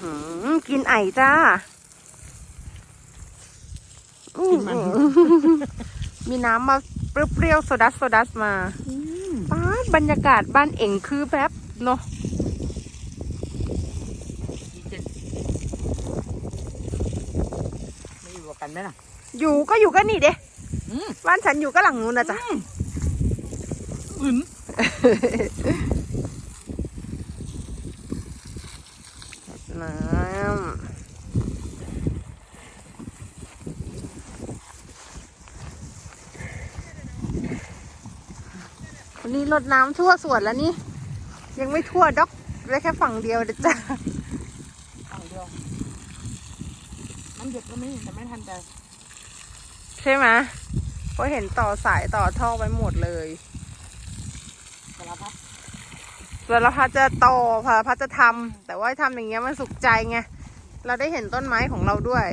หืมกินไอจ้ากินมัน มีน้ำมาเปรี้ยวๆโซดัสโซดัสมาป้าดบรรยากาศบ้านเองคือแบบเนาะไม่อยู่กันไหมล่ะ อยู่ก็อยู่ก็นี่เด้อืม บ้านฉันอยู่ก็หลังนู้นนะจ๊ะ อื่น น้ำวันนี้รดน้ำทั่วสวนแล้วนี่ ยังไม่ทั่วดอกได้แค่ฝั่งเดียวเด้อจ้ะฝั่งเดียวมันหยุดแล้วไม่แต่ไม่ทันใจใช่ไหมเพราะเห็นต่อสายต่อท่อไว้หมดเลยสารพัด สารพัดจะต่อสารพัดจะทำแต่ว่าทำอย่างเงี้ยมันสุขใจไง เราได้เห็นต้นไม้ของเราด้วย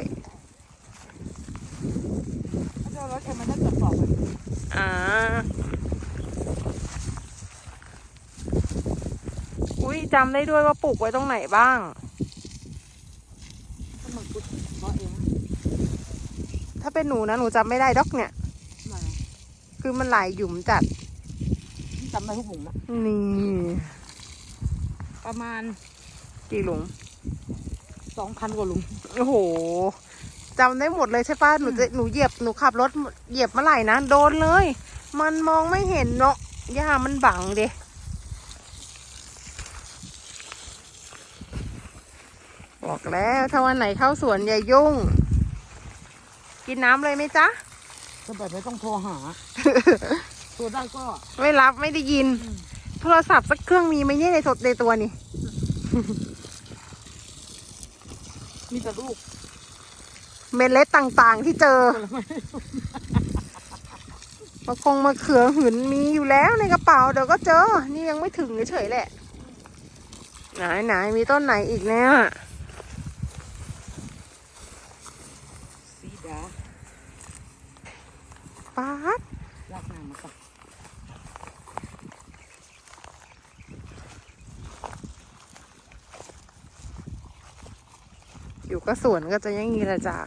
ถ้าเจอรถเอ็มมันจะตรวจสอบมันอ่าอุ้ยจำได้ด้วยว่าปลูกไว้ตรงไหนบ้างถ้ามันกุดเพราะเองถ้าเป็นหนูนะหนูจำไม่ได้ดอกเนี่ยมาคือมันหลายหยุมจัดจำได้ทุกหลุมอะนี่ ประมาณกี่หลุมสองพันกว่าหลุม โอ้โหจำได้หมดเลยใช่ปะหนูจะหนูเหยียบหนูขับรถเหยียบเมื่อไหร่นะโดนเลย มันมองไม่เห็นเนาะหญ้ามันบังเดะบอกแล้วถ้าวันไหนเข้าสวนอย่ายุ่ง กินน้ำเลยไหมจ๊ะก็แบบไม่ต้องโทรหาตัวได้ก็ ไม่รับไม่ได้ยิน โทรศัพท์สักเครื่องมีไหมเนี่ยในสดในตัวนี่ มีแต่ลูกเมล็ดต่างๆที่เจอมะคงมะเขือหืนมีอยู่แล้วในกระเป๋าเดี๋ยวก็เจอ นี่ยังไม่ถึงเฉยๆแหละ ไหนไหนมีต้นไหนอีกเนี่ยสีดาป๊า อยู่ก็สวนก็จะยังงี้ละจ้า